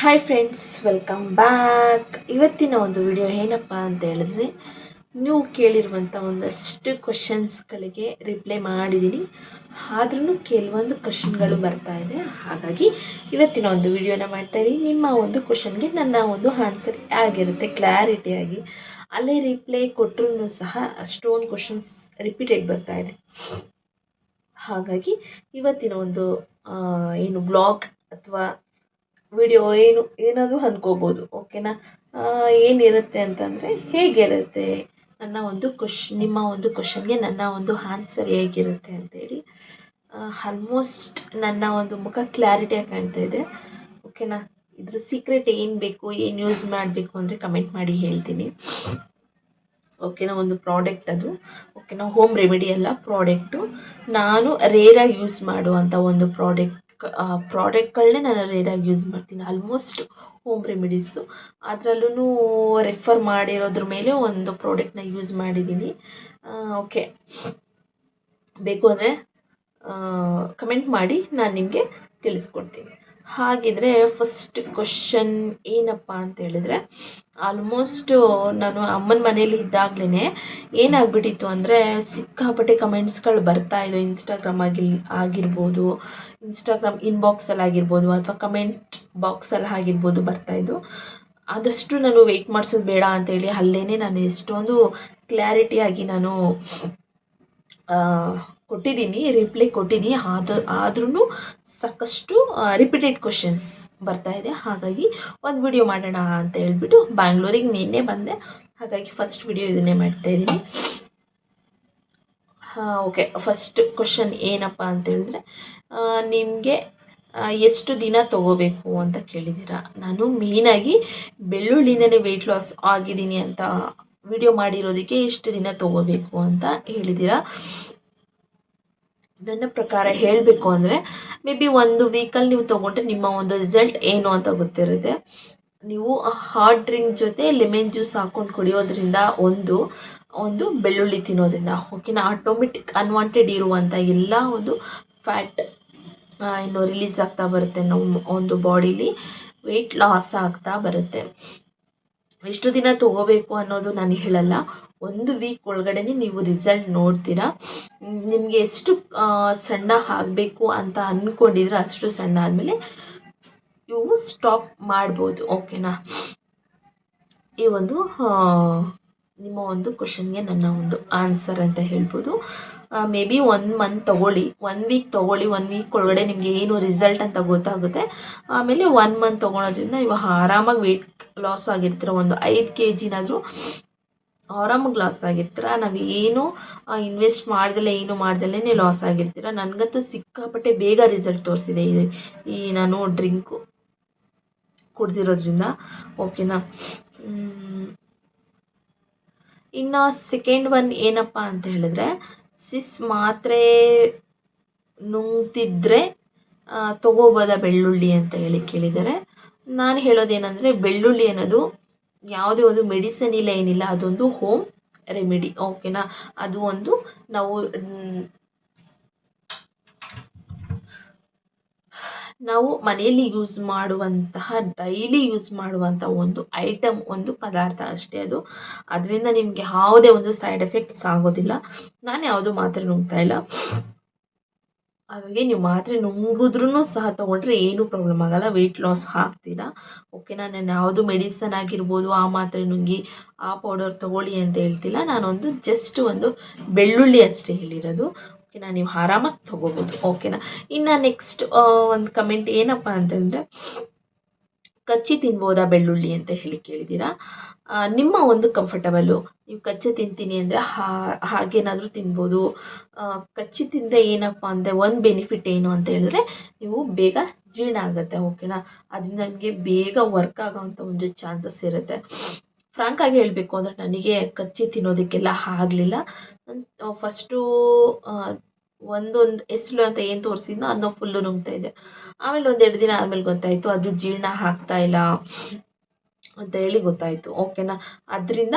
Hi friends welcome back ಇವತ್ತಿನ ಒಂದು video ಏನಪ್ಪ ಅಂತ ಹೇಳಿದ್ರೆ, ನೀವು ಕೇಳಿರುವಂಥ ಒಂದಷ್ಟು ಕ್ವಶನ್ಸ್ಗಳಿಗೆ ರಿಪ್ಲೈ ಮಾಡಿದ್ದೀನಿ ಆದ್ರೂ ಕೆಲವೊಂದು ಕ್ವಶನ್ಗಳು ಬರ್ತಾ ಇದೆ. ಹಾಗಾಗಿ ಇವತ್ತಿನ ಒಂದು ವಿಡಿಯೋನ ಮಾಡ್ತಾ ಇರಿ ನಿಮ್ಮ ಒಂದು ಕ್ವಶನ್ಗೆ ನನ್ನ ಒಂದು ಆನ್ಸರ್ ಆಗಿರುತ್ತೆ ಕ್ಲಾರಿಟಿಯಾಗಿ ಅಲ್ಲೇ ರಿಪ್ಲೈ ಕೊಟ್ಟರು ಸಹ ಅಷ್ಟೊಂದು ಕ್ವಶನ್ಸ್ ರಿಪೀಟೆಡ್ ಬರ್ತಾ ಇದೆ. ಹಾಗಾಗಿ ಇವತ್ತಿನ ಒಂದು ಏನು ಬ್ಲಾಗ್ ಅಥವಾ ವಿಡಿಯೋ ಏನು, ಏನಾದರೂ ಅಂದ್ಕೋಬೋದು ಓಕೆನಾ ಏನಿರುತ್ತೆ ಅಂತಂದರೆ ಹೇಗಿರುತ್ತೆ? ನನ್ನ ಒಂದು ಕ್ವಶ್ ನಿಮ್ಮ ಒಂದು ಕ್ವಶನ್ಗೆ ನನ್ನ ಒಂದು ಆನ್ಸರ್ ಹೇಗಿರುತ್ತೆ ಅಂತೇಳಿ ಆಲ್ಮೋಸ್ಟ್ ನನ್ನ ಒಂದು ಮುಖ ಕ್ಲಾರಿಟಿಯಾಗಿ ಕಾಣ್ತಾ ಇದೆ. ಓಕೆನಾ ಇದ್ರ ಸೀಕ್ರೆಟ್ ಏನು ಬೇಕು, ಏನು ಯೂಸ್ ಮಾಡಬೇಕು ಅಂದರೆ ಕಮೆಂಟ್ ಮಾಡಿ ಹೇಳ್ತೀನಿ. ಓಕೆನಾ ಒಂದು ಪ್ರಾಡಕ್ಟ್ ಅದು. ಓಕೆನಾ ಹೋಮ್ ರೆಮಿಡಿ ಅಲ್ಲ ಪ್ರಾಡಕ್ಟು ನಾನು ರೇರಾಗಿ ಯೂಸ್ ಮಾಡುವಂಥ ಒಂದು ಪ್ರಾಡಕ್ಟ್ ಪ್ರಾಡಕ್ಟ್ಗಳನ್ನೇ ನಾನು ರೇರಾಗಿ ಯೂಸ್ ಮಾಡ್ತೀನಿ. ಆಲ್ಮೋಸ್ಟ್ ಹೋಮ್ ರೆಮಿಡೀಸು ಅದರಲ್ಲೂ ರೆಫರ್ ಮಾಡಿರೋದ್ರ ಮೇಲೆ ಒಂದು ಪ್ರಾಡಕ್ಟ್ನ ಯೂಸ್ ಮಾಡಿದ್ದೀನಿ. ಓಕೆ ಬೇಕು ಅಂದರೆ ಕಮೆಂಟ್ ಮಾಡಿ, ನಾನು ನಿಮಗೆ ತಿಳಿಸ್ಕೊಡ್ತೀನಿ. ಹಾಗಿದ್ರೆ ಫಸ್ಟ್ ಕ್ವಶನ್ ಏನಪ್ಪ ಅಂತ ಹೇಳಿದ್ರೆ ಆಲ್ಮೋಸ್ಟು ನಾನು ಅಮ್ಮನ ಮನೇಲಿ ಇದ್ದಾಗ್ಲೇ ಏನಾಗ್ಬಿಟ್ಟಿತ್ತು ಅಂದರೆ ಸಿಕ್ಕಾಪಟ್ಟೆ ಕಮೆಂಟ್ಸ್ಗಳು ಬರ್ತಾ ಇದ್ದವು ಇನ್ಸ್ಟಾಗ್ರಾಮ್ ಆಗಿ ಆಗಿರ್ಬೋದು ಇನ್ಸ್ಟಾಗ್ರಾಮ್ ಇನ್ಬಾಕ್ಸಲ್ಲಿ ಆಗಿರ್ಬೋದು, ಅಥವಾ ಕಮೆಂಟ್ ಬಾಕ್ಸಲ್ಲಿ ಆಗಿರ್ಬೋದು ಬರ್ತಾಯಿದ್ದು ಆದಷ್ಟು ನಾನು ವೆಯ್ಟ್ ಮಾಡಿಸೋದು ಬೇಡ ಅಂತೇಳಿ ಅಲ್ಲೇ ನಾನು ಎಷ್ಟೊಂದು ಕ್ಲ್ಯಾರಿಟಿಯಾಗಿ ನಾನು ಕೊಟ್ಟಿದ್ದೀನಿ ರಿಪ್ಲೈ ಕೊಟ್ಟಿದ್ದೀನಿ. ಆದ ಆದ್ರೂ ಸಾಕಷ್ಟು ರಿಪೀಟೆಡ್ ಕ್ವಶನ್ಸ್ ಬರ್ತಾ ಇದೆ. ಹಾಗಾಗಿ ಒಂದು ವಿಡಿಯೋ ಮಾಡೋಣ ಅಂತ ಹೇಳ್ಬಿಟ್ಟು ಬ್ಯಾಂಗ್ಳೂರಿಗೆ ನಿನ್ನೆ ಬಂದೆ. ಹಾಗಾಗಿ ಫಸ್ಟ್ ವಿಡಿಯೋ ಇದನ್ನೇ ಮಾಡ್ತಾ ಇದ್ದೀನಿ. ಹಾಂ ಓಕೆ ಫಸ್ಟ್ ಕ್ವಶನ್ ಏನಪ್ಪ ಅಂತ ಹೇಳಿದ್ರೆ ನಿಮಗೆ ಎಷ್ಟು ದಿನ ತಗೋಬೇಕು ಅಂತ ಕೇಳಿದ್ದೀರಾ? ನಾನು ಮೇಯ್ನಾಗಿ ಬೆಳ್ಳುಳ್ಳಿನೇ ವೆಯ್ಟ್ ಲಾಸ್ ಆಗಿದ್ದೀನಿ ಅಂತ ವಿಡಿಯೋ ಮಾಡಿರೋದಕ್ಕೆ ಎಷ್ಟು ದಿನ ತಗೋಬೇಕು ಅಂತ ಹೇಳಿದ್ದೀರಾ? ನನ್ನ ಪ್ರಕಾರ ಹೇಳಬೇಕು ಅಂದರೆ ಮೇ ಬಿ ಒಂದು ವೀಕಲ್ಲಿ ನೀವು ತೊಗೊಂಡ್ರೆ ನಿಮ್ಮ ಒಂದು ರಿಸಲ್ಟ್ ಏನು ಅಂತ ಗೊತ್ತಿರುತ್ತೆ. ನೀವು ಹಾಟ್ ಡ್ರಿಂಕ್ ಜೊತೆ ಲೆಮನ್ ಜ್ಯೂಸ್ ಹಾಕೊಂಡು ಕುಡಿಯೋದ್ರಿಂದ ಒಂದು ಒಂದು ಬೆಳ್ಳುಳ್ಳಿ ತಿನ್ನೋದ್ರಿಂದ ಓಕೆನಾ ಆಟೋಮೆಟಿಕ್ ಅನ್ವಾಂಟೆಡ್ ಇರುವಂಥ ಎಲ್ಲ ಒಂದು ಫ್ಯಾಟ್ ಏನು ರಿಲೀಸ್ ಆಗ್ತಾ ಬರುತ್ತೆ ನಮ್ಮ ಒಂದು ಬಾಡಿಲಿ ವೆಯ್ಟ್ ಲಾಸ್ ಆಗ್ತಾ ಬರುತ್ತೆ. ಎಷ್ಟು ದಿನ ತಗೋಬೇಕು ಅನ್ನೋದು ನಾನು ಹೇಳಲ್ಲ. ಒಂದು ವೀಕ್ ಒಳಗಡೆನೆ ನೀವು ರಿಸಲ್ಟ್ ನೋಡ್ತೀರಾ. ನಿಮಗೆ ಎಷ್ಟು ಸಣ್ಣ ಆಗಬೇಕು ಅಂತ ಅಂದ್ಕೊಂಡಿದ್ರೆ ಅಷ್ಟು ಸಣ್ಣ ಆದಮೇಲೆ ಇವು ಸ್ಟಾಪ್ ಮಾಡ್ಬೋದು. ಓಕೆನಾ ಈ ಒಂದು ನಿಮ್ಮ ಒಂದು ಕ್ವಶನ್ಗೆ ನನ್ನ ಒಂದು ಆನ್ಸರ್ ಅಂತ ಹೇಳ್ಬೋದು. ಮೇ ಬಿ ಒನ್ ಮಂತ್ ತೊಗೊಳ್ಳಿ. ಒನ್ ವೀಕ್ ತೊಗೊಳ್ಳಿ. ಒನ್ ವೀಕ್ ಒಳಗಡೆ ನಿಮಗೆ ಏನು ರಿಸಲ್ಟ್ ಅಂತ ಗೊತ್ತಾಗುತ್ತೆ. ಆಮೇಲೆ ಒನ್ ಮಂತ್ ತೊಗೊಳೋದ್ರಿಂದ ಇವಾಗ ಆರಾಮಾಗಿ ವೆಯ್ಟ್ ಲಾಸ್ ಆಗಿರ್ತೀರ. ಒಂದು ಐದು ಕೆ ಜಿನಾದರೂ ಆರಾಮಾಗಿ ಲಾಸ್ ಆಗಿರ್ತೀರ? ನಾವು ಏನು ಇನ್ವೆಸ್ಟ್ ಮಾಡ್ದಲೇ ಏನು ಮಾಡ್ದಲೇ ಲಾಸ್ ಆಗಿರ್ತೀರ? ನನಗಂತೂ ಸಿಕ್ಕಾಪಟ್ಟೆ ಬೇಗ ರಿಸಲ್ಟ್ ತೋರಿಸಿದೆ ಈ ಈ ನಾನು ಡ್ರಿಂಕು ಕುಡ್ದಿರೋದ್ರಿಂದ. ಓಕೆನಾ ಇನ್ನು ಸೆಕೆಂಡ್ ಒನ್ ಏನಪ್ಪ ಅಂತ ಹೇಳಿದ್ರೆ ಸಿಸ್ ಮಾತ್ರೆ ನುಂಗ್ತಿದ್ರೆ ತಗೋಬೋದಾ ಬೆಳ್ಳುಳ್ಳಿ ಅಂತ ಹೇಳಿ ಕೇಳಿದ್ದಾರೆ. ನಾನು ಹೇಳೋದೇನೆಂದರೆ, ಬೆಳ್ಳುಳ್ಳಿ ಅನ್ನೋದು ಯಾವುದೇ ಒಂದು ಮೆಡಿಸನ್ ಇಲ್ಲ, ಏನಿಲ್ಲ, ಅದೊಂದು ಹೋಮ್ ರೆಮಿಡಿ ಓಕೆನಾ ಅದು ಒಂದು ನಾವು ನಾವು ಮನೆಯಲ್ಲಿ ಯೂಸ್ ಮಾಡುವಂತಹ ಡೈಲಿ ಯೂಸ್ ಮಾಡುವಂಥ ಒಂದು ಐಟಮ್ ಒಂದು ಪದಾರ್ಥ ಅಷ್ಟೇ ಅದು. ಅದರಿಂದ ನಿಮಗೆ ಯಾವುದೇ ಒಂದು ಸೈಡ್ ಎಫೆಕ್ಟ್ಸ್ ಆಗೋದಿಲ್ಲ. ನಾನು ಯಾವುದು ಮಾತ್ರೆ ನುಂಗ್ತಾ ಇಲ್ಲ. ಹಾಗಾಗಿ ನೀವು ಮಾತ್ರೆ ನುಂಗಿದ್ರೂ ಸಹ ತೊಗೊಂಡ್ರೆ ಏನೂ ಪ್ರಾಬ್ಲಮ್ ಆಗಲ್ಲ. ವೆಯ್ಟ್ ಲಾಸ್ ಆಗ್ತೀರಾ ಓಕೆನಾ ನಾನು ಯಾವುದು ಮೆಡಿಸನ್ ಆಗಿರ್ಬೋದು, ಆ ಮಾತ್ರೆ ನುಂಗಿ, ಆ ಪೌಡರ್ ತೊಗೊಳ್ಳಿ ಅಂತ ಹೇಳ್ತಿಲ್ಲ. ನಾನೊಂದು ಜಸ್ಟ್ ಒಂದು ಬೆಳ್ಳುಳ್ಳಿ ಅಷ್ಟೇ ಹೇಳಿರೋದು. ಓಕೆನಾ ನೀವು ಆರಾಮಾಗಿ ತೊಗೋಬೋದು. ಓಕೆನಾ ಇನ್ನು ನೆಕ್ಸ್ಟ್ ಒಂದು ಕಮೆಂಟ್ ಏನಪ್ಪ ಅಂತಂದರೆ ಕಚ್ಚಿ ತಿನ್ಬೋದಾ ಬೆಳ್ಳುಳ್ಳಿ ಅಂತ ಹೇಳಿ ಕೇಳಿದ್ದೀರಾ? ನಿಮ್ಮ ಒಂದು ಕಂಫರ್ಟಬಲ್ಲು ನೀವು ಕಚ್ಚಿ ತಿಂತೀನಿ ಅಂದರೆ ಹಾಗೇನಾದರೂ ತಿನ್ಬೋದು. ಕಚ್ಚಿ ತಿಂದರೆ ಏನಪ್ಪ ಅಂದರೆ ಒಂದು ಬೆನಿಫಿಟ್ ಏನು ಅಂತ ಹೇಳಿದ್ರೆ ನೀವು ಬೇಗ ಜೀರ್ಣ ಆಗುತ್ತೆ ಓಕೆನಾ ಅದರಿಂದ ನಿಮಗೆ ಬೇಗ ವರ್ಕ್ ಆಗೋವಂಥ ಒಂದು ಚಾನ್ಸಸ್ ಇರುತ್ತೆ. ಫ್ರಾಂಕ್ ಆಗಿ ಹೇಳಬೇಕು ಅಂದರೆ ನನಗೆ ಕಚ್ಚಿ ತಿನ್ನೋದಕ್ಕೆಲ್ಲ ಆಗಲಿಲ್ಲ. ಫಸ್ಟು ಒಂದೊಂದು ಎಸ್ಲು ಅಂತ ಏನು ತೋರಿಸಿದ್ನೋ ಅದನ್ನ ಫುಲ್ಲು ನುಂಗ್ತಾ ಇದೆ. ಆಮೇಲೆ ಒಂದೆರಡು ದಿನ ಆದಮೇಲೆ ಗೊತ್ತಾಯಿತು, ಅದು ಜೀರ್ಣ ಆಗ್ತಾ ಇಲ್ಲ ಅಂತ ಹೇಳಿ ಗೊತ್ತಾಯಿತು ಓಕೆನಾ ಅದರಿಂದ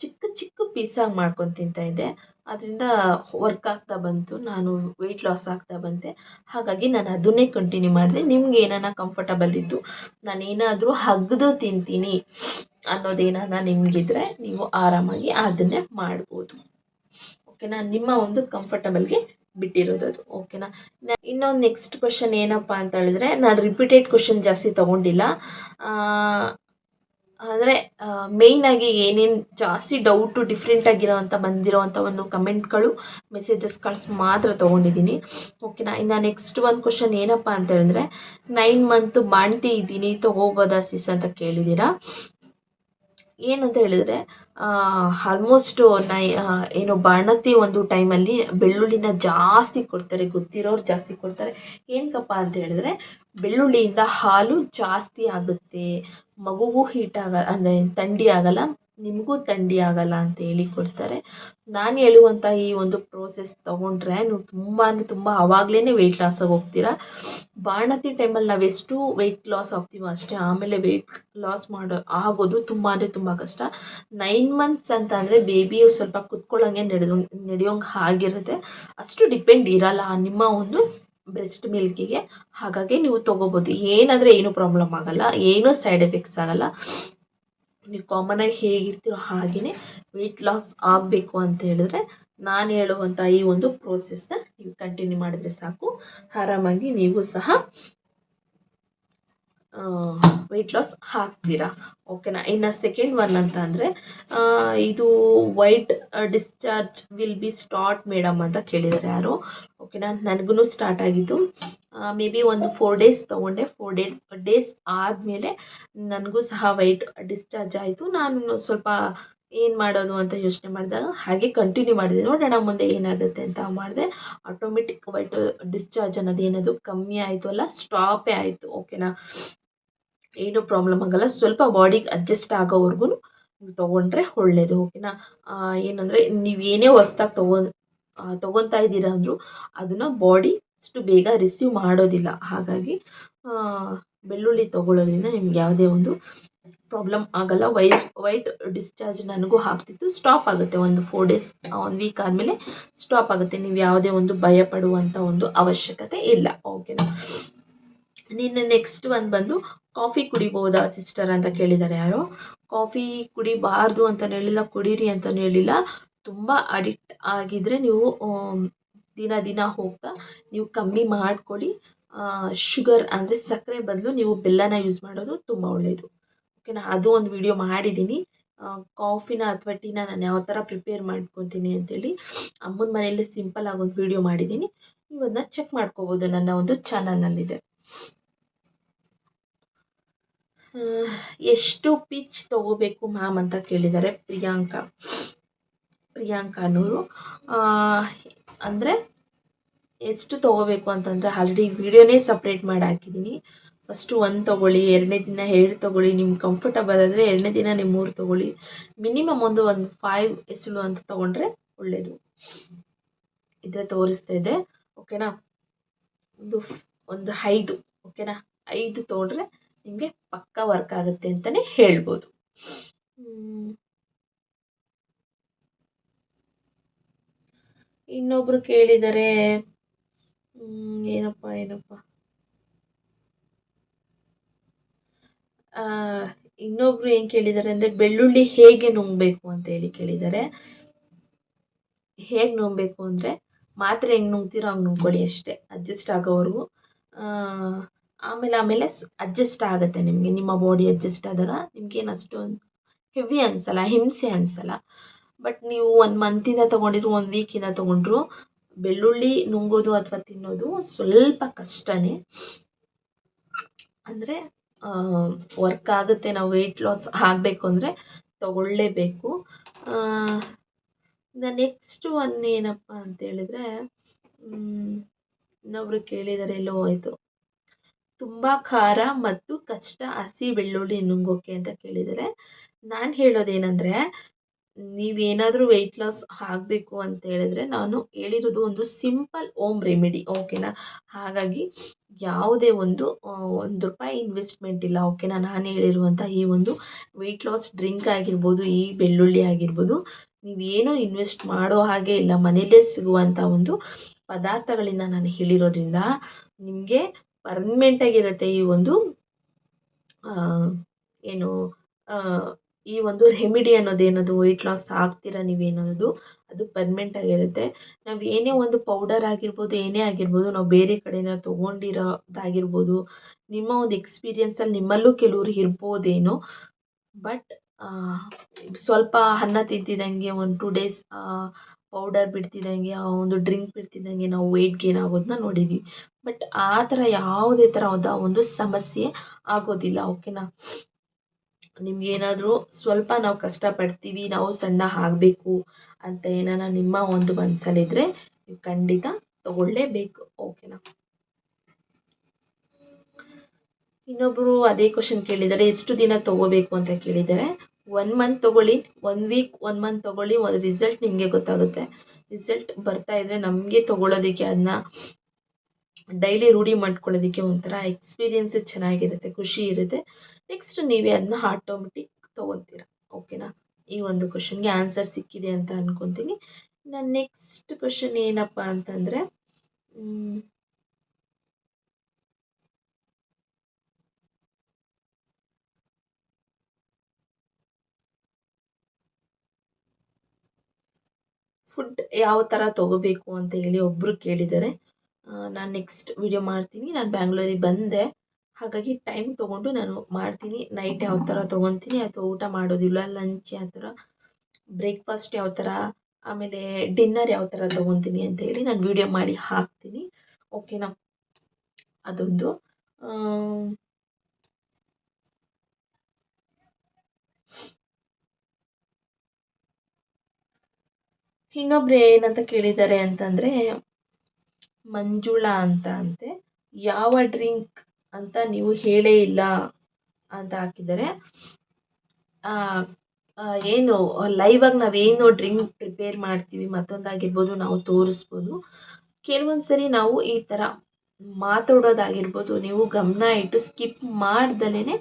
ಚಿಕ್ಕ ಚಿಕ್ಕ ಪೀಸಾಗಿ ಮಾಡ್ಕೊಂಡು ತಿಂತಾ ಇದ್ದೆ. ಅದರಿಂದ ವರ್ಕ್ ಆಗ್ತಾ ಬಂತು, ನಾನು ವೆಯ್ಟ್ ಲಾಸ್ ಆಗ್ತಾ ಬಂತೆ ಹಾಗಾಗಿ ನಾನು ಅದನ್ನೇ ಕಂಟಿನ್ಯೂ ಮಾಡಿದೆ. ನಿಮ್ಗೆ ಏನಾನ ಕಂಫರ್ಟಬಲ್ ಇದ್ದು, ನಾನು ಏನಾದರೂ ಹಗ್ದು ತಿಂತೀನಿ ಅನ್ನೋದೇನಾನ ನಿಮಗಿದ್ರೆ, ನೀವು ಆರಾಮಾಗಿ ಅದನ್ನೇ ಮಾಡ್ಬೋದು. ಓಕೆನಾ ನಿಮ್ಮ ಒಂದು ಕಂಫರ್ಟಬಲ್ಗೆ ಬಿಟ್ಟಿರೋದು ಅದು. ಓಕೆನಾ ಇನ್ನೊಂದು ನೆಕ್ಸ್ಟ್ ಕ್ವಶನ್ ಏನಪ್ಪ ಅಂತ ಹೇಳಿದ್ರೆ, ನಾನು ರಿಪೀಟೆಡ್ ಕ್ವಶನ್ ಜಾಸ್ತಿ ತೊಗೊಂಡಿಲ್ಲ. ಅಂದರೆ ಮೇಯ್ನಾಗಿ ಏನೇನು ಜಾಸ್ತಿ ಡೌಟು ಡಿಫ್ರೆಂಟ್ ಆಗಿರೋವಂಥ ಬಂದಿರೋವಂಥ ಒಂದು ಕಮೆಂಟ್ಗಳು ಕಳ್ಸ್ ಮಾತ್ರ ತೊಗೊಂಡಿದ್ದೀನಿ ಓಕೆನಾ ಇನ್ನು ನೆಕ್ಸ್ಟ್ ಒಂದು ಕ್ವಶನ್ ಏನಪ್ಪ ಅಂತ ಹೇಳಿದ್ರೆ ನೈನ್ ಮಂತ್ ಬಾಣ್ತಿ ಇದ್ದೀನಿ, ತೊಗೋಬೋದಾ ಸಿಸ್ ಅಂತ ಕೇಳಿದ್ದೀರಾ ಏನಂತ ಹೇಳಿದ್ರೆ ಆಲ್ಮೋಸ್ಟು ನೈ ಏನು ಬಾಣಂತಿ ಒಂದು ಟೈಮಲ್ಲಿ ಬೆಳ್ಳುಳ್ಳಿನ ಜಾಸ್ತಿ ಕೊಡ್ತಾರೆ. ಗೊತ್ತಿರೋರು ಜಾಸ್ತಿ ಕೊಡ್ತಾರೆ. ಏನಕ್ಕಪ್ಪ ಅಂತ ಹೇಳಿದ್ರೆ, ಬೆಳ್ಳುಳ್ಳಿಯಿಂದ ಹಾಲು ಜಾಸ್ತಿ ಆಗುತ್ತೆ. ಮಗುಗೂ ಹೀಟ್ ಆಗ ಅಂದರೆ ಥಂಡಿ ಆಗಲ್ಲ. ನಿಮಗೂ ಥಂಡಿ ಆಗಲ್ಲ ಅಂತ ಹೇಳಿ ಕೊಡ್ತಾರೆ. ನಾನು ಹೇಳುವಂಥ ಈ ಒಂದು ಪ್ರೋಸೆಸ್ ತೊಗೊಂಡ್ರೆ ನೀವು ತುಂಬ ಅಂದರೆ ತುಂಬ ಆವಾಗಲೇ ವೆಯ್ಟ್ ಲಾಸಾಗಿ ಹೋಗ್ತೀರಾ. ಬಾಣತಿ ಟೈಮಲ್ಲಿ ನಾವು ಎಷ್ಟು ವೆಯ್ಟ್ ಲಾಸ್ ಆಗ್ತೀವೋ ಅಷ್ಟೇ, ಆಮೇಲೆ ವೆಯ್ಟ್ ಲಾಸ್ ಮಾಡೋ, ಆಗೋದು ತುಂಬ ಅಂದರೆ ತುಂಬ ಕಷ್ಟ. ನೈನ್ ಮಂತ್ಸ್ ಅಂತ ಅಂದರೆ ಬೇಬಿ ಸ್ವಲ್ಪ ಕುತ್ಕೊಳ್ಳೋಂಗೆ ನಡೆದು, ನಡೆಯೋಂಗೆ ಆಗಿರುತ್ತೆ ಅಷ್ಟು ಡಿಪೆಂಡ್ ಇರಲ್ಲ ನಿಮ್ಮ ಒಂದು ಬ್ರೆಸ್ಟ್ ಮಿಲ್ಕಿಗೆ ಹಾಗಾಗಿ ನೀವು ತೊಗೋಬೋದು. ಏನಾದರೆ ಏನೂ ಪ್ರಾಬ್ಲಮ್ ಆಗಲ್ಲ, ಏನೂ ಸೈಡ್ ಎಫೆಕ್ಟ್ಸ್ ಆಗೋಲ್ಲ. ನೀವು ಕಾಮನಾಗಿ ಹೇಗಿರ್ತೀರೋ ಹಾಗೆಯೇ ವೆಯ್ಟ್ ಲಾಸ್ ಆಗಬೇಕು ಅಂತ ಹೇಳಿದ್ರೆ ನಾನು ಹೇಳುವಂಥ ಈ ಒಂದು ಪ್ರೋಸೆಸ್ನ ನೀವು ಕಂಟಿನ್ಯೂ ಮಾಡಿದ್ರೆ ಸಾಕು. ಆರಾಮಾಗಿ ನೀವು ಸಹ ವೆಯ್ಟ್ ಲಾಸ್ ಹಾಕ್ತೀರಾ. ಓಕೆನಾ ಇನ್ನು ಸೆಕೆಂಡ್ ಒನ್ ಅಂತ ಅಂದರೆ ಇದು white discharge will be start madam ಅಂತ ಕೇಳಿದ್ದಾರೆ ಯಾರು. ಓಕೆನಾ ನನಗೂ ಸ್ಟಾರ್ಟ್ ಆಗಿದ್ದು ಮೇ ಬಿ ಒಂದು ಫೋರ್ ಡೇಸ್ ತೊಗೊಂಡೆ. ಫೋರ್ ಡೇ ಡೇಸ್ ಆದಮೇಲೆ ನನಗೂ ಸಹ ವೈಟ್ ಡಿಸ್ಚಾರ್ಜ್ ಆಯಿತು. ನಾನು ಸ್ವಲ್ಪ ಏನು ಮಾಡೋದು ಅಂತ ಯೋಚನೆ ಮಾಡಿದಾಗ ಹಾಗೆ ಕಂಟಿನ್ಯೂ ಮಾಡಿದೆ. ನೋಡೋಣ ಮುಂದೆ ಏನಾಗುತ್ತೆ ಅಂತ ಮಾಡಿದೆ. ಆಟೋಮೆಟಿಕ್ ವೈಟ್ ಡಿಸ್ಚಾರ್ಜ್ ಅನ್ನೋದು ಏನದು? ಕಮ್ಮಿ ಆಯಿತು ಅಲ್ಲ ಸ್ಟಾಪೇ ಆಯಿತು. ಓಕೆನಾ ಏನೂ ಪ್ರಾಬ್ಲಮ್ ಆಗೋಲ್ಲ. ಸ್ವಲ್ಪ ಬಾಡಿಗೆ ಅಡ್ಜಸ್ಟ್ ಆಗೋವರೆಗೂ ನೀವು ತೊಗೊಂಡ್ರೆ ಒಳ್ಳೆಯದು ಓಕೆನಾ ಏನಂದರೆ ನೀವು ಏನೇ ಹೊಸ್ದಾಗಿ ತೊಗೊ ತೊಗೊತಾ ಇದ್ದೀರಾ ಅಂದರೂ ಅದನ್ನು ಬಾಡಿ ಅಷ್ಟು ಬೇಗ ರಿಸೀವ್ ಮಾಡೋದಿಲ್ಲ. ಹಾಗಾಗಿ ಬೆಳ್ಳುಳ್ಳಿ ತೊಗೊಳ್ಳೋದ್ರಿಂದ ನಿಮ್ಗೆ ಯಾವುದೇ ಒಂದು ಪ್ರಾಬ್ಲಮ್ ಆಗಲ್ಲ. ವೈಟ್ ವೈಟ್ ಡಿಸ್ಚಾರ್ಜ್ ನನಗೂ ಆಗ್ತಿತ್ತು. ಸ್ಟಾಪ್ ಆಗುತ್ತೆ ಒಂದು ಫೋರ್ ಡೇಸ್ ಒಂದು ವೀಕ್ ಆದಮೇಲೆ ಸ್ಟಾಪ್ ಆಗುತ್ತೆ. ನೀವು ಯಾವುದೇ ಒಂದು ಭಯ ಪಡುವಂಥ ಒಂದು ಅವಶ್ಯಕತೆ ಇಲ್ಲ. ಓಕೆನಾ ನಿನ್ನ ನೆಕ್ಸ್ಟ್ ಒಂದು ಬಂದು ಕಾಫಿ ಕುಡಿಬೋದಾ ಸಿಸ್ಟರ್ ಅಂತ ಕೇಳಿದ್ದಾರೆ ಯಾರೋ? ಕಾಫಿ ಕುಡಿಬಾರ್ದು ಅಂತಲೂ ಹೇಳಿಲ್ಲ, ಕುಡೀರಿ ಅಂತಲೂ ಹೇಳಿಲ್ಲ. ತುಂಬ ಅಡಿಕ್ಟ್ ಆಗಿದ್ದರೆ ನೀವು ದಿನ ದಿನ ಹೋಗ್ತಾ ನೀವು ಕಮ್ಮಿ ಮಾಡ್ಕೊಳ್ಳಿ. ಶುಗರ್ ಅಂದರೆ ಸಕ್ಕರೆ ಬದಲು ನೀವು ಬೆಲ್ಲನ ಯೂಸ್ ಮಾಡೋದು ತುಂಬ ಒಳ್ಳೆಯದು ಓಕೆನಾ ಅದು ಒಂದು ವಿಡಿಯೋ ಮಾಡಿದ್ದೀನಿ ಕಾಫಿನ ಅಥವಾ ಟೀನ ನಾನು ಯಾವ ಥರ ಪ್ರಿಪೇರ್ ಮಾಡ್ಕೊತೀನಿ ಅಂತೇಳಿ ಅಮ್ಮನ ಮನೆಯಲ್ಲಿ ಸಿಂಪಲ್ ಆಗಿ ಒಂದು ವಿಡಿಯೋ ಮಾಡಿದ್ದೀನಿ ನೀವು ಅದನ್ನ ಚೆಕ್ ಮಾಡ್ಕೋಬೋದು, ನನ್ನ ಒಂದು ಚಾನಲ್ನಲ್ಲಿದೆ ಎಷ್ಟು ಪಿಚ್ ತಗೋಬೇಕು ಮ್ಯಾಮ್ ಅಂತ ಕೇಳಿದ್ದಾರೆ ಪ್ರಿಯಾಂಕಾ. ಪ್ರಿಯಾಂಕಾ ಅನ್ನೋರು. ಅಂದರೆ ಎಷ್ಟು ತೊಗೋಬೇಕು ಅಂತಂದರೆ ಆಲ್ರೆಡಿ ವಿಡಿಯೋನೇ ಸಪ್ರೇಟ್ ಮಾಡಿ ಹಾಕಿದ್ದೀನಿ ಫಸ್ಟು ಒಂದು ತೊಗೊಳ್ಳಿ, ಎರಡನೇ ದಿನ ಎರಡು ತೊಗೊಳ್ಳಿ, ನಿಮ್ಗೆ ಕಂಫರ್ಟಬಲ್ ಆದರೆ ಎರಡನೇ ದಿನ ನೀವು ಮೂರು ತೊಗೊಳ್ಳಿ. ಮಿನಿಮಮ್ ಒಂದು ಒಂದು ಫೈವ್ ಎಸಳು ಅಂತ ತೊಗೊಂಡ್ರೆ ಒಳ್ಳೆಯದು ಇದೇ ತೋರಿಸ್ತಾ ಇದೆ ಓಕೆನಾ ಒಂದು ಒಂದು ಐದು ಓಕೆನಾ ಐದು ತೊಗೊಂಡ್ರೆ ನಿಮಗೆ ಪಕ್ಕ ವರ್ಕ್ ಆಗುತ್ತೆ ಅಂತಲೇ ಹೇಳ್ಬೋದು. ಇನ್ನೊಬ್ರು ಕೇಳಿದರೆ ಏನಪ್ಪ ಏನಪ್ಪ? ಇನ್ನೊಬ್ರು ಏನು ಕೇಳಿದ್ದಾರೆ ಅಂದರೆ, ಬೆಳ್ಳುಳ್ಳಿ ಹೇಗೆ ನುಂಗಬೇಕು ಅಂತ ಹೇಳಿ ಕೇಳಿದ್ದಾರೆ ಹೇಗೆ ನುಂಗಬೇಕು ಅಂದರೆ, ಮಾತ್ರೆ ಹೆಂಗೆ ನುಂಗ್ತೀರೋ ಹಂಗೆ ನುಂಗ್ಕೊಳ್ಳಿ ಅಷ್ಟೇ ಅಡ್ಜಸ್ಟ್ ಆಗೋವರೆಗೂ. ಆಮೇಲೆ ಆಮೇಲೆ ಅಡ್ಜಸ್ಟ್ ಆಗುತ್ತೆ ನಿಮಗೆ, ನಿಮ್ಮ ಬಾಡಿ ಅಡ್ಜಸ್ಟ್ ಆದಾಗ ನಿಮ್ಗೇನು ಅಷ್ಟೊಂದು ಹೆವಿ ಅನ್ಸಲ್ಲ, ಹಿಂಸೆ ಅನಿಸಲ್ಲ. ಬಟ್ ನೀವು ಒಂದು ಮಂತಿಂದ ತೊಗೊಂಡಿದ್ರು ಒಂದು ವೀಕಿಂದ ತೊಗೊಂಡ್ರು, ಬೆಳ್ಳುಳ್ಳಿ ನುಂಗೋದು ಅಥವಾ ತಿನ್ನೋದು ಸ್ವಲ್ಪ ಕಷ್ಟನೇ. ಅಂದರೆ ವರ್ಕ್ ಆಗುತ್ತೆ, ನಾವು ವೆಯ್ಟ್ ಲಾಸ್ ಆಗಬೇಕು ಅಂದರೆ ತಗೊಳ್ಳೇಬೇಕು. ನೆಕ್ಸ್ಟ್ ಒನ್ ಏನಪ್ಪ ಅಂತ ಹೇಳಿದ್ರೆ ಇನ್ನೊಬ್ರು ಕೇಳಿದಾರೆ, ಎಲ್ಲೋ ಆಯಿತು ತುಂಬ ಖಾರ ಮತ್ತು ಕಷ್ಟ ಹಸಿ ಬೆಳ್ಳುಳ್ಳಿ ನುಂಗೋಕೆ ಅಂತ ಕೇಳಿದ್ದಾರೆ ನಾನು ಹೇಳೋದೇನೆಂದರೆ ನೀವೇನಾದರೂ ವೆಯ್ಟ್ ಲಾಸ್ ಆಗಬೇಕು ಅಂತ ಹೇಳಿದ್ರೆ ನಾನು ಹೇಳಿರೋದು ಒಂದು ಸಿಂಪಲ್ ಓಮ್ ರೆಮಿಡಿ ಓಕೆನಾ ಹಾಗಾಗಿ ಯಾವುದೇ ಒಂದು ಒಂದು ರೂಪಾಯಿ ಇನ್ವೆಸ್ಟ್ಮೆಂಟ್ ಇಲ್ಲ ಓಕೆನಾ ನಾನು ಹೇಳಿರುವಂಥ ಈ ಒಂದು ವೆಯ್ಟ್ ಲಾಸ್ ಡ್ರಿಂಕ್ ಆಗಿರ್ಬೋದು, ಈ ಬೆಳ್ಳುಳ್ಳಿ ಆಗಿರ್ಬೋದು, ನೀವೇನೂ ಇನ್ವೆಸ್ಟ್ ಮಾಡೋ ಹಾಗೆ ಇಲ್ಲ. ಮನೆಯಲ್ಲೇ ಸಿಗುವಂಥ ಒಂದು ಪದಾರ್ಥಗಳಿಂದ ನಾನು ಹೇಳಿರೋದ್ರಿಂದ ನಿಮಗೆ ಪರ್ಮನೆಂಟಾಗಿರುತ್ತೆ ಈ ಒಂದು ಏನು ಈ ಒಂದು ರೆಮಿಡಿ ಅನ್ನೋದು ಏನದು? ವೆಯ್ಟ್ ಲಾಸ್ ಆಗ್ತೀರಾ ನೀವೇನೋದು? ಅದು ಪರ್ಮನೆಂಟ್ ಆಗಿರುತ್ತೆ. ನಾವು ಏನೇ ಒಂದು ಪೌಡರ್ ಆಗಿರ್ಬೋದು, ಏನೇ ಆಗಿರ್ಬೋದು, ನಾವು ಬೇರೆ ಕಡೆಯಿಂದ ತೊಗೊಂಡಿರೋದಾಗಿರ್ಬೋದು, ನಿಮ್ಮ ಒಂದು ಎಕ್ಸ್ಪೀರಿಯನ್ಸಲ್ಲಿ ನಿಮ್ಮಲ್ಲೂ ಕೆಲವ್ರು ಇರ್ಬೋದೇನೋ ಬಟ್ ಸ್ವಲ್ಪ ಅನ್ನ ತಿಂತಿದ್ದಂಗೆ ಒಂದು ಟೂ ಡೇಸ್ ಪೌಡರ್ ಬಿಡ್ತಿದ್ದಂಗೆ, ಆ, ಒಂದು ಡ್ರಿಂಕ್ ಬಿಡ್ತಿದ್ದಂಗೆ ನಾವು ವೆಯ್ಟ್ ಗೇನ್ ಆಗೋದನ್ನ ನೋಡಿದ್ದೀವಿ ಬಟ್ ಆ ಥರ ಯಾವುದೇ ಥರದ ಒಂದು ಸಮಸ್ಯೆ ಆಗೋದಿಲ್ಲ ಓಕೆನಾ ನಿಮ್ಗೇನಾದರೂ ಸ್ವಲ್ಪ ನಾವು ಕಷ್ಟಪಡ್ತೀವಿ, ನಾವು ಸಣ್ಣ ಆಗಬೇಕು ಅಂತ ಏನಾರ ನಿಮ್ಮ ಒಂದು ಮನಸ್ಸಲ್ಲಿದ್ದರೆ ನೀವು ಖಂಡಿತ ತಗೊಳ್ಳೇಬೇಕು, ಓಕೆನಾ? ಇನ್ನೊಬ್ಬರು ಅದೇ ಕ್ವಶನ್ ಕೇಳಿದ್ದಾರೆ, ಎಷ್ಟು ದಿನ ತಗೋಬೇಕು ಅಂತ ಕೇಳಿದ್ದಾರೆ. ಒನ್ ಮಂತ್ ತೊಗೊಳ್ಳಿ ಒನ್ ವೀಕ್ ಒನ್ ಮಂತ್ ತೊಗೊಳ್ಳಿ, ಒಂದು ರಿಸಲ್ಟ್ ನಿಮಗೆ ಗೊತ್ತಾಗುತ್ತೆ. ರಿಸಲ್ಟ್ ಬರ್ತಾ ಇದ್ರೆ ನಮಗೆ ತೊಗೊಳೋದಕ್ಕೆ ಅದನ್ನ ಡೈಲಿ ರೂಢಿ ಮಾಡ್ಕೊಳ್ಳೋದಕ್ಕೆ ಒಂಥರ ಎಕ್ಸ್ಪೀರಿಯನ್ಸ್ ಚೆನ್ನಾಗಿರುತ್ತೆ, ಖುಷಿ ಇರುತ್ತೆ. ನೆಕ್ಸ್ಟ್ ನೀವೇ ಅದನ್ನ ಆಟೋಮೆಟಿಕ್ ತೊಗೊತೀರ. ಓಕೆನಾ ಈ ಒಂದು ಕ್ವಶನ್ಗೆ ಆನ್ಸರ್ ಸಿಕ್ಕಿದೆ ಅಂತ ಅನ್ಕೊತೀನಿ. ನನ್ನ ನೆಕ್ಸ್ಟ್ ಕ್ವಶನ್ ಏನಪ್ಪ ಅಂತಂದರೆ ಫುಡ್ ಯಾವ ಥರ ತೊಗೋಬೇಕು ಅಂತ ಹೇಳಿ ಒಬ್ಬರು ಕೇಳಿದ್ದಾರೆ. ನಾನು ನೆಕ್ಸ್ಟ್ ವಿಡಿಯೋ ಮಾಡ್ತೀನಿ. ನಾನು ಬ್ಯಾಂಗ್ಳೂರಿಗೆ ಬಂದೆ. ಹಾಗಾಗಿ ಟೈಮ್ ತೊಗೊಂಡು ನಾನು ಮಾಡ್ತೀನಿ. ನೈಟ್ ಯಾವ ಥರ ತೊಗೊತೀನಿ ಅಥವಾ ಊಟ ಮಾಡೋದಿಲ್ಲ ಲಂಚ್ ಯಾವ ಥರ ಬ್ರೇಕ್ಫಾಸ್ಟ್ ಯಾವ ಥರ ಆಮೇಲೆ ಡಿನ್ನರ್ ಯಾವ ಥರ ತೊಗೊತೀನಿ ಅಂತ ಹೇಳಿ ನಾನು ವಿಡಿಯೋ ಮಾಡಿ ಹಾಕ್ತೀನಿ. ಓಕೆನಾ ಅದೊಂದು. ಇನ್ನೊಬ್ರು ಏನಂತ ಕೇಳಿದ್ದಾರೆ ಅಂತಂದರೆ, ಮಂಜುಳಾ ಅಂತ ಅಂತೆ. ಯಾವ ಡ್ರಿಂಕ್ ಅಂತ ನೀವು ಹೇಳೇ ಇಲ್ಲ ಅಂತ ಹಾಕಿದ್ದಾರೆ. ಏನು ಲೈವಾಗಿ ನಾವೇನು ಡ್ರಿಂಕ್ ಪ್ರಿಪೇರ್ ಮಾಡ್ತೀವಿ, ಮತ್ತೊಂದಾಗಿರ್ಬೋದು ನಾವು ತೋರಿಸ್ಬೋದು. ಕೆಲವೊಂದು ಸರಿ ನಾವು ಈ ಥರ ಮಾತಾಡೋದಾಗಿರ್ಬೋದು, ನೀವು ಗಮನ ಇಟ್ಟು ಸ್ಕಿಪ್ ಮಾಡ್ದಲೇ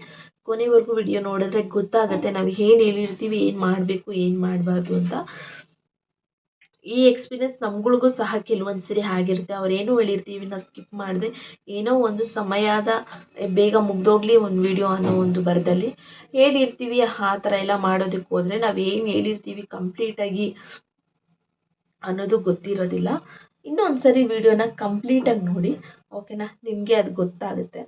ಕೊನೆವರೆಗೂ ವಿಡಿಯೋ ನೋಡಿದ್ರೆ ಗೊತ್ತಾಗುತ್ತೆ ನಾವು ಏನು ಹೇಳಿರ್ತೀವಿ, ಏನು ಮಾಡಬೇಕು, ಏನು ಮಾಡಬಾರ್ದು ಅಂತ. ಈ ಎಕ್ಸ್ಪೀರಿಯನ್ಸ್ ನಮ್ಗಳಿಗೂ ಸಹ ಕೆಲವೊಂದು ಸರಿ ಆಗಿರುತ್ತೆ. ಅವ್ರೇನು ಹೇಳಿರ್ತೀವಿ, ನಾವು ಸ್ಕಿಪ್ ಮಾಡಿದೆ. ಏನೋ ಒಂದು ಸಮಯದ ಬೇಗ ಮುಗ್ದೋಗ್ಲಿ ಒಂದು ವಿಡಿಯೋ ಅನ್ನೋ ಒಂದು ಬರದಲ್ಲಿ ಹೇಳಿರ್ತೀವಿ. ಆ ಥರ ಎಲ್ಲ ಮಾಡೋದಕ್ಕೆ ಹೋದರೆ ನಾವು ಏನು ಹೇಳಿರ್ತೀವಿ ಕಂಪ್ಲೀಟಾಗಿ ಅನ್ನೋದು ಗೊತ್ತಿರೋದಿಲ್ಲ. ಇನ್ನೊಂದು ಸರಿ ವಿಡಿಯೋನ ಕಂಪ್ಲೀಟಾಗಿ ನೋಡಿ ಓಕೆನಾ ನಿಮಗೆ ಅದು ಗೊತ್ತಾಗುತ್ತೆ.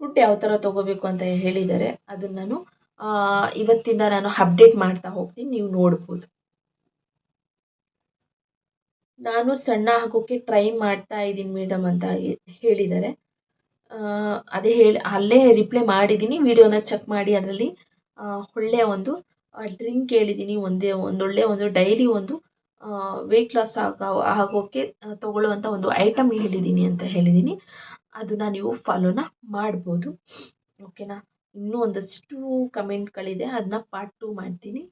ಫುಡ್ ಯಾವ ಥರ ತೊಗೋಬೇಕು ಅಂತ ಹೇಳಿದ್ದಾರೆ ಅದನ್ನು ನಾನು ಇವತ್ತಿಂದ ನಾನು ಅಪ್ಡೇಟ್ ಮಾಡ್ತಾ ಹೋಗ್ತೀನಿ. ನೀವು ನೋಡ್ಬೋದು. ನಾನು ಸಣ್ಣ ಆಗೋಕ್ಕೆ ಟ್ರೈ ಮಾಡ್ತಾ ಇದ್ದೀನಿ ಮೇಡಮ್ ಅಂತ ಹೇಳಿದ್ದಾರೆ. ಅದೇ ಹೇಳಿ, ಅಲ್ಲೇ ರಿಪ್ಲೈ ಮಾಡಿದ್ದೀನಿ ವಿಡಿಯೋನ ಚೆಕ್ ಮಾಡಿ ಅದರಲ್ಲಿ ಒಳ್ಳೆಯ ಒಂದು ಡ್ರಿಂಕ್ ಹೇಳಿದ್ದೀನಿ, ಒಂದೇ ಒಂದೊಳ್ಳೆಯ ಒಂದು ಡೈಲಿ ಒಂದು ವೆಯ್ಟ್ ಲಾಸ್ ಆಗೋ ಆಗೋಕ್ಕೆ ತೊಗೊಳ್ಳುವಂಥ ಒಂದು ಐಟಮ್ ಹೇಳಿದ್ದೀನಿ ಅಂತ ಹೇಳಿದ್ದೀನಿ. ಅದನ್ನು ನೀವು ಫಾಲೋನ ಮಾಡ್ಬೋದು. ಓಕೆನಾ ಇನ್ನೂ ಒಂದಷ್ಟು ಕಮೆಂಟ್ಗಳಿದೆ ಅದನ್ನ ಪಾರ್ಟ್ ಟು ಮಾಡ್ತೀನಿ.